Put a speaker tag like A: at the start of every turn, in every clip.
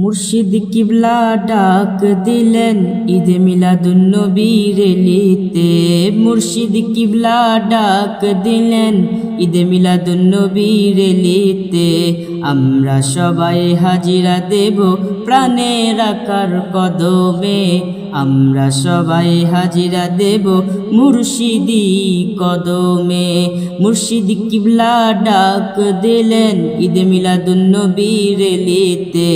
A: মুর্শিদ কিবলা ডাক দিলেন, ঈদ মিলাদুন্নবীর রেলিতে। মুর্শিদ কিবলা ডাক দিলেন, ঈদ মিলাদুন্নবীর রেলিতে। আমরা সবাই হাজিরা দেব প্রাণের আকার কদমে। আমরা সবাই হাজিরা দেব মুর্শিদি কদমে। মুর্শিদ কিবলা ডাক দিলেন ঈদ মিলাদুন্নবীর লিতে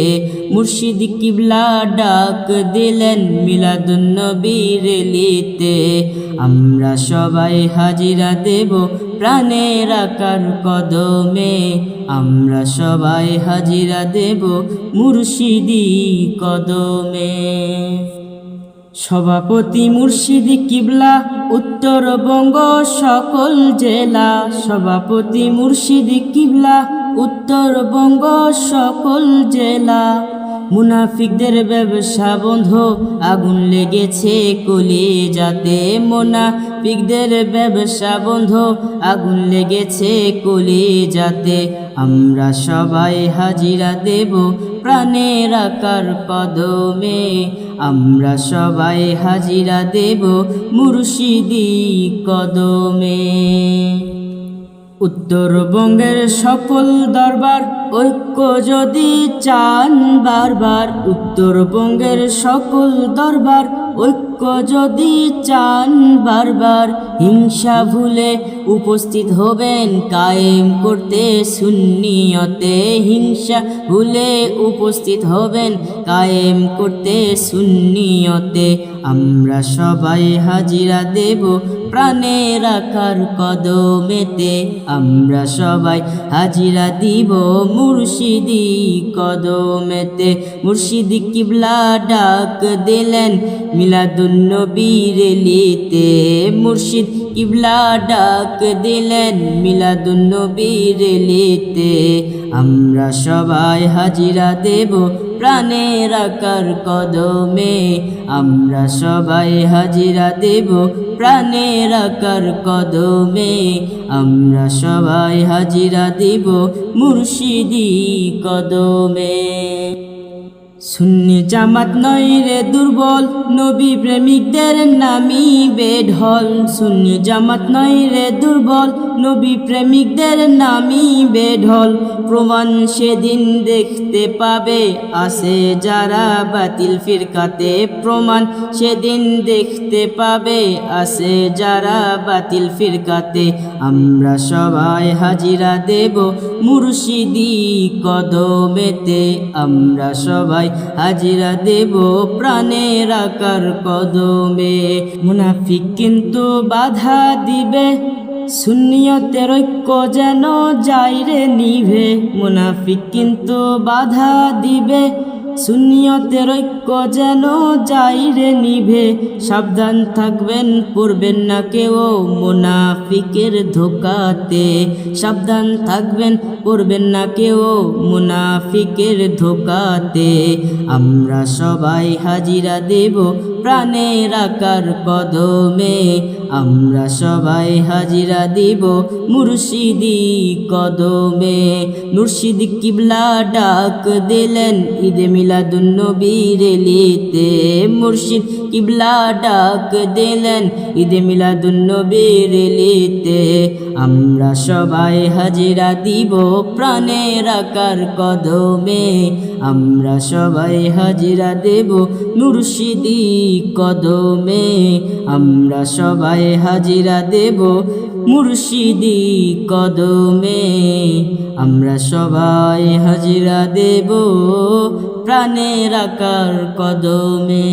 A: মুর্শিদ কিবলা ডাক দিলেন মিলাদুন্নবীর লিতে আমরা সবাই হাজিরা দেব প্রাণের আকার কদমে। আমরা সবাই হাজিরা দেব মুর্শিদি কদমে। সভাপতি মুর্শিদ কিবলা, উত্তরবঙ্গ সকল জেলা। সভাপতি মুর্শিদ কিবলা, উত্তরবঙ্গ সকল জেলা। মুনাফিকদের ব্যবসা বন্ধ, আগুন লেগেছে কলি যাতে। মুনাফিকদের ব্যবসা বন্ধ, আগুন লেগেছে কলি যাতে। আমরা সবাই হাজিরা দেব প্রাণের আকার কদমে। আমরা সবাই হাজিরা দেব মুর্শিদি কদমে। উত্তরবঙ্গের সকল দরবার, ঐক্য যদি চান বারবার, উত্তরবঙ্গের সকল দরবার, ঐক্য যদি চান বারবার, হিংসা ভুলে উপস্থিত হবেন কায়েম করতে সুন্নিয়তে, হিংসা ভুলে উপস্থিত হবেন কায়েম করতে সুন্নিয়তে, আমরা সবাই হাজিরা দেব প্রাণের আকার কদমেতে আমরা সবাই হাজিরা দিব মুর্শিদি কদমেতে। মুর্শিদি কিবলা ডাক দিলেন মিলাদুন্নবীর লিতে। মুর্শিদ কিবলা ডাক দিলেন মিলাদুন্নবীর লিতে। আমরা সবাই হাজিরা দেব প্রাণের আকার কদমে আমরা সবাই হাজিরা দেব। প্রাণের আকার কদমে আমরা সবাই হাজিরা দেব মুর্শিদি কদমে। সুন্নি জামাত নয় রে দুর্বল, নবী প্রেমিকদের নামি বেঢল। শূন্য জামাত নয় রে দুর্বল নবী প্রেমিকদের নামি বেঢল। প্রমাণ সেদিন দেখতে পাবে আসে যারা বাতিল ফিরকাতে প্রমাণ। সেদিন দেখতে পাবে আসে যারা বাতিল ফিরকাতে। আমরা সবাই হাজিরা দেব মুর্শিদি কদমেতে। আমরা সবাই হাজিরা দেব প্রাণের আকার কদমে। মুনাফিক কিন্তু বাধা দিবে শূন্যতের ঐক্য যেন যাইরে নিভে, মুনাফিক কিন্তু বাধা দিবে। শূন্যতের ঐক্য যেন যাইরে নিভে, সাবধান থাকবেন পড়বেন না কেউ মুনাফিকের ধোকাতে। সাবধান থাকবেন পড়বেন না কেউ মুনাফিকের ধোকাতে। আমরা সবাই হাজিরা দেব প্রাণের আকার কদমে আমরা সবাই হাজিরা দিব মুর্শিদি কদমে। মুর্শিদ কিবলা ডাক দিলেন, ঈদ মিলাদুন্নবীর লিতে মুর্শিদ কিবলা ডাক দিলেন, ঈদ মিলাদুন্নবীর লিতে আমরা সবাই হাজিরা দিব প্রাণের আকার কদমে। আমরা সবাই হাজিরা দেব মুর্শিদি কদমে আমরা সবাই হাজিরা দেব মুর্শিদি কদমে। আমরা সবাই হাজিরা দেব প্রাণের আকার কদমে।